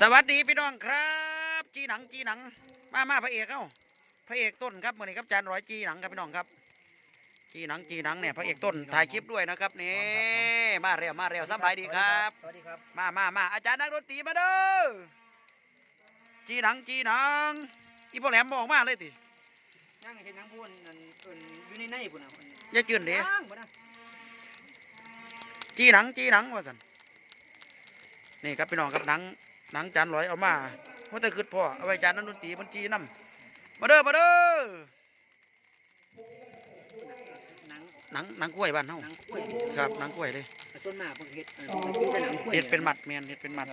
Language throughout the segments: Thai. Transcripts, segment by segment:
สวัสดีพี่น้องครับ จีหนังจีหนัง มามาพระเอกเอ้าพระเอกต้นครับมื่อนี้ครับจานร้อยจีหนังครับพี่น้องครับ จีหนังจีหนังเนี่ยพระเอกต้นถ่ายคลิปด้วยนะครับนี่มาเร็วมาเร็วสบายดีครับสวัสดีครับมามามาอาจารย์นักดนตรีมาเด้อจีหนังจีหนังอีพ่อแหลมบอกมาเลยติย่างเห็นยังพูนนั่นเอิ่นอยู่ในในพุ่นน่ะพุ่นอย่าจืนเด้ย่างพุ่นน่ะจีหนังจีหนังว่าสันนี่ครับพี่น้องครับหนัง หนังจานร้อยเอามาว่าแต่คือพ่อเอาไว้จานนักดนตรีมันจีน้ำมาเด้อมาเด้อหนังหนังหนังกล้วยบ้านเฮาหนังกล้วยครับหนังกล้วยเลยแต่ต้นมากเพิ่นเฮ็ดเออมันกินแต่หนังกล้วยเห็ดเป็นหมัดแมนเห็ดเป็นหมัด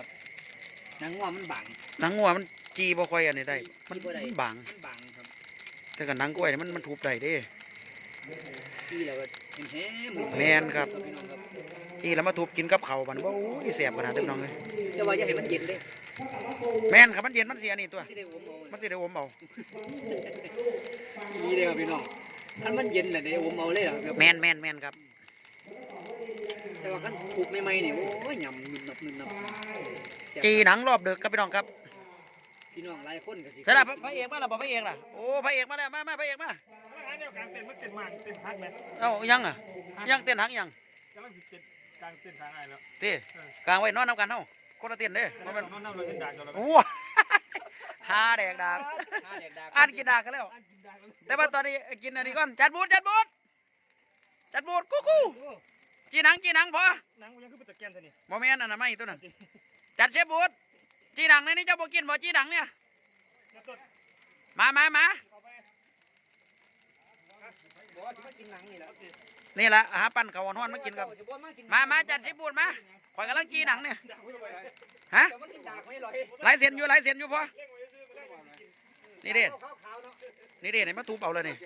หนังงัวมันบางหนังงัวมันจีบ่ค่อยอันนี้ได้ มันจีบ่ได้มันบางมันบางครับแต่กับหนังกล้วยนี่มันมันทุบได้เด้ที่แล้วก็เห็นแห้งแม่นครับพี่ น้องครับจีแล้วมาทุบกินกับข้าวบัดนว่าโอ้ยแสบขนาดนี้พี่น้องเลยแต่ว่าอย่าให้มันเย็นเด้แม่นครับมันเย็นมันเสียนี่ตัวสิได้อมเอามันสิได้อมเอาดีเลยครับพี่น้องคันมันเย็นน่ะได้อมเอาเลยล่ะครับแม่นแม่นแม่นครับแต่ว่าคันปลูกใหม่ๆนี่โอ้ยยำนุ่มนับนุ่มนับจีหนังรอบดึกครับพี่น้องครับพี่น้องหลายคนก็สิสำหรับพระเอกมาแล้วบอกพระเอกล่ะโอ้พระเอกมาแล้วมามาพระเอกมาร้านเดียวกันเต้นมันเต้นมากเต้นพักแมนเอ้ายังอะยังเต้นหักยังกำลังสิเต้น กลางเต้นทางไอ้แล้วเต้กลางไว้นอนน้ำกันเฮาคนละเต้นเด้เพบ่ราะแม่มันนน้องน้ำเราเต้นด่างกันแล้วโอ้ฮาแดกดากหาแดกดากอ่านกินดากกันแล้วอ่านกินด่างกันแต่ว่าตอนนี้กินอันนี้ก่อนจัดบูดจัดบูดจัดบูดกูกูจีหนังจีหนังพอหนังมันยังคือเป็นตะแกนซะนี่บ่แม่นอันนั้นไม่ตัวนั้นจัดเชฟบูดจีหนังในนี้เจ้าบ่กินบ่จีหนังเนี่ยแล้วต้นมามามาเอาไปบอกว่าสิมากินหนังนี่แหละ นี่แหละหาปั้นขาวฮ้อนๆมากินครับมากินมามาจัดชฟบูดมาข่อยกำลังจีหนังเนี่ยฮะหลายเส้นอยู่หลายเส้นอยู่พอนี่เด้ขาวๆเนาะนี่เด้นี่มาทุบเอาเลยนี่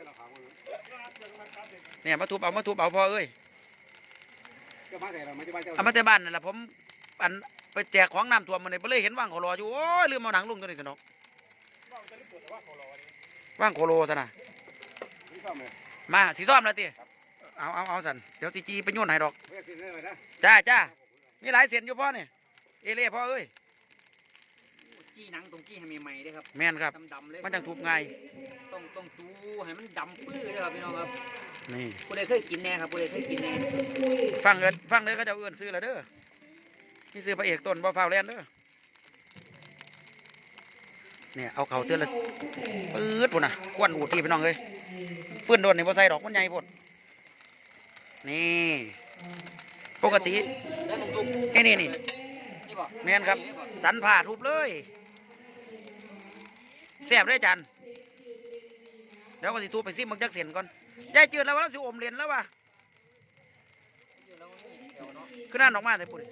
เนี่ยมาทุบเอามาทุบเอาพอเอ้ยจะมาแต่เราไม่จะมาเจ้าเอามาแต่บ้านนั่นแหละผมอันไปแจกของน้ำท่วมมันนี่ไปเลยเห็นว่างโคโลอยู่โอ้ยลืมเอาหนังลุงตัวนี้สนอกว่างโคโลซะนะมาสีซ้อมแล้วตี เอาเอาเอาสันเดี๋ยวจีจีไปโยนให้ดอกจ้าจ้ามีหลายเส้นอยู่พ่อเนี่ยเอเล่พ่อเอ้ยจี้หนังตรงจี้ให้ใหม่ๆเด้อครับแม่นครับดำๆเลยมันจังทุบง่ายต้องต้องจูให้มันดำปื้อเลยครับพี่น้องครับนี่ผู้ใดเคยกินแน่ครับผู้ใดเคยกินแน่ฟังเอินฟังเด้อเขาจะเอาเอินซื้อแล้วเด้อนี่ซื้อพระเอกต้นบ่ฟ้าวแลนเด้อเนี่ยเอาเขาเตือนละปื๊ดปุ่นน่ะควนอูดที่พี่น้องเลยปืนโดนนี่บ่ใส่ดอกมันใหญ่พุ่น นี่ ปกติแล้วตรงๆไอ้นี่นี่นี่บ่แม่นครับ สันผ่าทุบเลยแซ่บเลยจันเดี๋ยวก็สิทุบไปซิมึงจักเสียนก่อนยายจืดแล้วว่าเราสิอมเหรียญแล้ววะคือนั่นออกมาแต่ปุ่น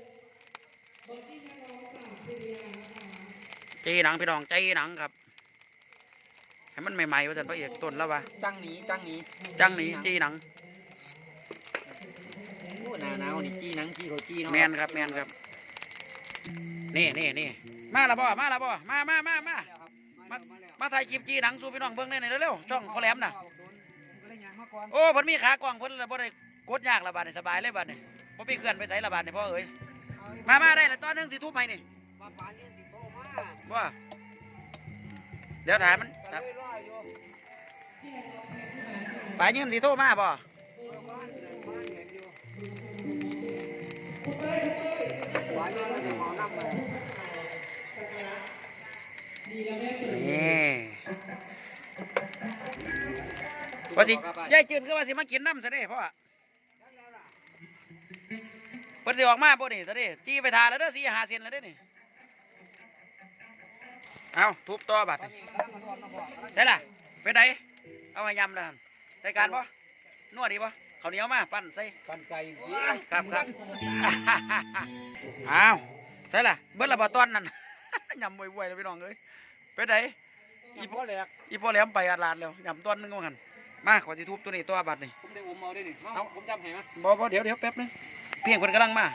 จีหนังพี่น้องจีหนังครับให้มันใหม่ๆว่าสันพระเอกต้นแล้ววะจังหนีจังหนีจังหนี้จีหนังโอ้ หน้าหนาวนี่จี้หนังจี้เขาจี้เนาะแมนครับแมนครับนี่นี่นี่มาและบ่มาและบ่มามามามาแล้วครับมามาแล้วมาถ่ายคลิปจีหนังสู่พี่น้องเบิ่งได้หน่อยเร็วๆช่องพ่อแหลมน่ะก็ได้ยางมาก่อนโอ้เพิ่นมีขากว้างเพิ่นเลยบ่ได้กดยากละบาดนี่สบายเลยบาดนี่บ่มีเคลื่อนไปไสละบาดนี่พ่อเอ้ยมามาได้ละตอนหนึงสิทุบให้นี่มาปานนี้สิโตมาว่าเดี๋ยวถ่ายมันก็เลยรออยู่ป่ายืนสิโทรมาบ่ นี่ว่าสิยายจืนคือว่าสิมากินน้ำซะเด้พ่อเพิ่นสิออกมาบ่นี่ซะเด้จี้ไปทาแล้วเด้อ4 5เซนแล้วเด้อนี่เอาทุบต่อบัดใช่ล่ะเป็นไดเอามายำแล้วรายการปะนวดดีปะ ข้าวเหนียวมาปั้นใส่กันไก่ครับครับอ้าวใช่ล่ะเบิ้ลละบะตอนนั่นยำบวยๆเลยพี่น้องเอ้ยเป็นไดอีพ่อแหลกอีพ่อแหลมไปอาลาดแล้วยำตอนหนึงว่าหันมาขอสิทุบตัวนี้ตัวบัดนี่ผมได้อมเอาได้นี่เอาผมจำให้มั้ยบ่บ่เดี๋ยวเดี๋ยวแป๊บนึงเพียงคนกำลังมา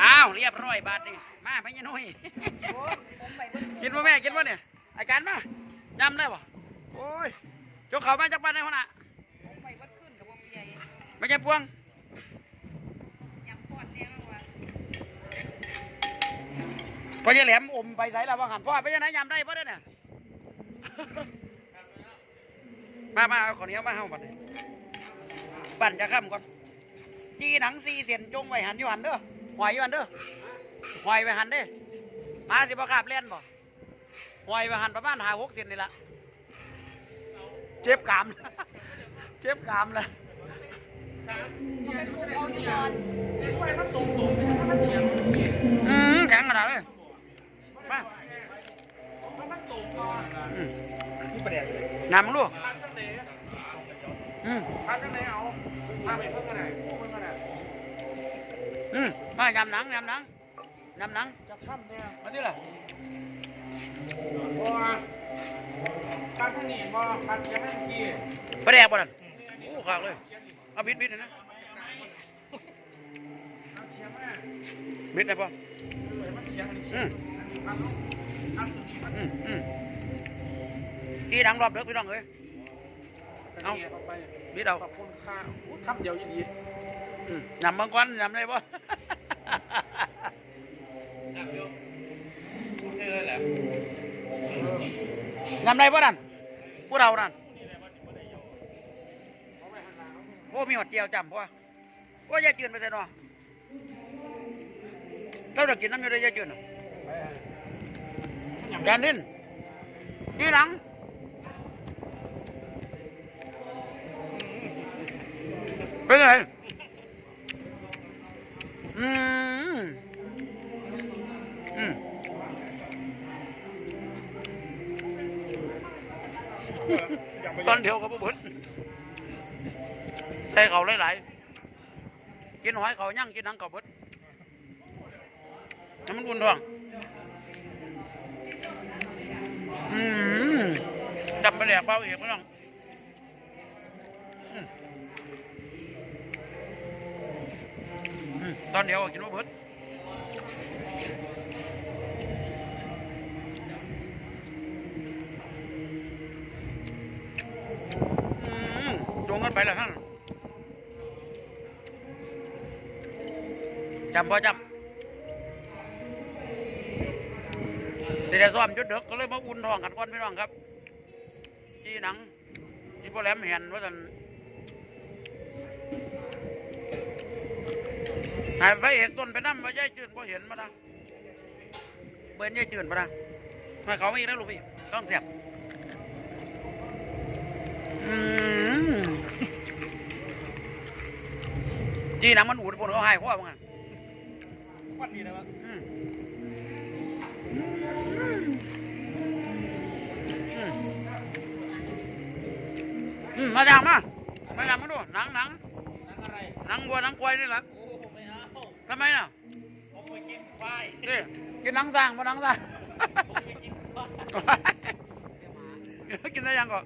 อ้าวเรียบร้อยบาดนี่มาไปยันนุ่ยกินป่ะแม่กินป่ะเนี่ยอาการมายำได้ป่ะโอ้ยจกเขามาจากบ้านไหนพ่อน่ะ ไม่ใช่พวงพอจะแหลมอมไปใส่ละว่าหันพ่อไปยังไหนยำได้ป่ะเด้เนี่ยมามาเอาขอนี้มาเฮาบัดนี้ปั่นจะข้ามก่อนจีหนังซีเสียนจงไว้หันอยู่หันเด้อหอยอยู่หันเด้อหอยไว้หันเด้มาสิบ่ขาบเล่นบ่หอยไว้หันประมาณหาหกเซนนี่ละเจ็บกามเจ็บกามเลย อืมแข็งขนาดเลยมาน้ำมึงดูอืมอืมมายำหนังยำหนังยำหนังจะข้ามเนี่ยมาที่ไหนบัวข้าวเหนียวบัวผัดยำแม่ชีประเดี๋ยวบ่นั่นโอ้ขากเลย เอาบิดบิดนะบิดได้ปะอืมอืมอืมกี่ดังรอบเด็กพี่น้องเอ้ยเอาบิดเอาขอบคุณค่ะครับเดียวยินดีนำบางก้อนนำได้ปะนำได้ปะนั่นพวกเรานั่น โอ้มีหอดเจียวจำป่ะว่ายายจืนไปใส่หนอเราจะกินน้ำอยู่ได้ยายจืนน่ะจานนินกีหนังเป็นไงอืมอืมอยากไปตอนเดียวกับพวกเพิ่นใส่เขาหลายๆกินหอยเขาย่างกินนังเขาเบิดให้มันอุ่นท้องอืมจับไปแหลกเปล่าเอกไม่ต้องตอนเดียวกินว่าเบิดจงกันไปล้วท่าน จำพอจำสิได้ซ้อมจุดเด็กก็เลยมาอุ่นท้องกันก่อนพี่น้องครับจีหนังจีโปแหลมเห็นว่าสันหายไปเอกต้นไปนั่มมาย่ายจืดพอเห็นมานะเบิ้นย่ายจืดมานะให้เขาไม่อีกแล้ลูกพี่ต้องเสียบจีหนังมันอูดปวดเขาหายเพราะว่าไง ฟัดดีนะวะอืมอืมอืมมาจากมามาจากมาดูหนังหนังนั่งอะไรหนังวัวหนังควายนี่แหละโอ้ไม่เอาทำไมน่ะผมไปกินควายนี่กินหนังสร้างมาหนังสร้างผมไปกินควายกินได้ยังก่อน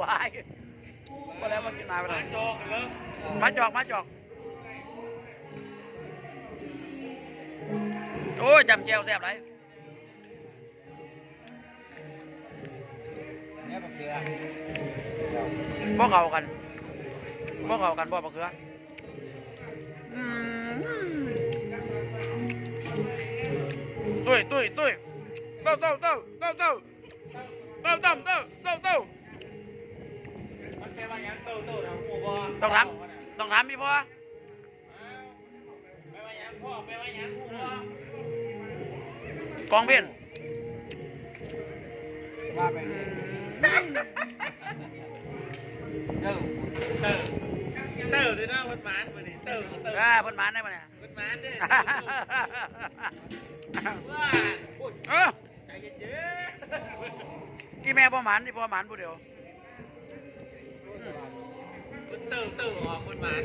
วายก็แล้วมากินนายไปมาเลยจอกกันเลยมาจอกมาจอก โอ้ยจำแจวแซ่บไรเนี่ยบักเสือพวกเขากันพวกเขากันบ่ปะเขือตุ้ยตุ้ยตุ้ยเต้าเต้าเต้าเต้าเต้าเต้าเต้าเต้าเต้าเต้าต้องถามต้องถามพี่พ่อแปว่ายังพ่อแปว่ายังหมูบ่ กองเพี้ยนว่าไปเด้อเต้าเต้าสินะมันหมานมาดิเต้าเต้าอ่าเพิ่นหมานได้ปะเนี่ยมันหมานเด้อว่าโอ้ยเออใจเย็นกี่แม่พ่อหมานที่พ่อหมานผู้เดียวๆ มันเต้าเต้าออกมันหมาน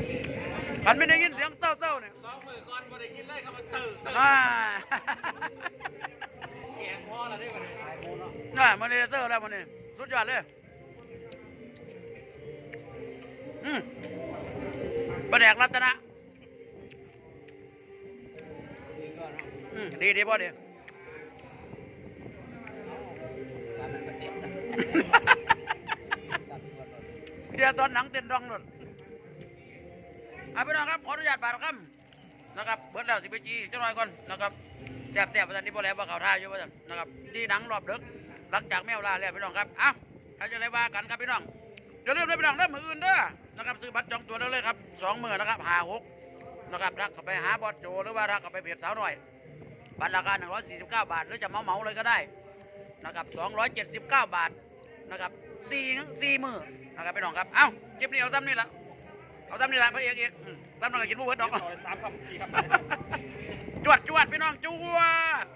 ขันไม่ได้ยินเสียงเต้าเต้าเนี่ยสองมือก่อนบ่ได้กินเลยครับมันเต้าเต้าอ่าแกงพ่อละได้บ่เนี่ยน่ามันเดเตอร์แล้วมันนี่สุดยอดเลยอืมประแดกรัตนะอืมดีดีพ่อดีเดี๋ยวตอนหนังเต้นรองหนดเอาไปน้องครับขออนุญาตบาดคำนะครับเบิดแล้วสิไปจีเจ้าหน่อยก่อนนะครับแซ่บแซ่บประจันที่บ่แล้วว่าเขาท่าอยู่ประจันนะครับที่หนังรอบดึกหลังจากแมวลาแล้วพี่น้องครับเอ้าเราจะได้ว่ากันครับพี่น้องอย่าลืมนะพี่น้องเด้อมืออื่นเด้อนะครับซื้อบัตรจองตัวได้เลยครับสองหมือนนะครับหาหกนะครับทักเข้าไปหาบอสโจหรือว่าทักเข้าไปเพจสาวหน่อยบัตรราคา149 บาท หรือจะเมาเมาเลยก็ได้นะครับ279 บาทนะครับ สี่สี่มือนะครับพี่น้องครับ เอ้าคลิปนี้เอาซ้ำนี่ละเอาซ้ำนี่ละพระเอกเอกอืมซ้ำนั่นก็กินผู้เบิร์ดดอกสามคำสี่คำจวดจวดพี่น้องจวด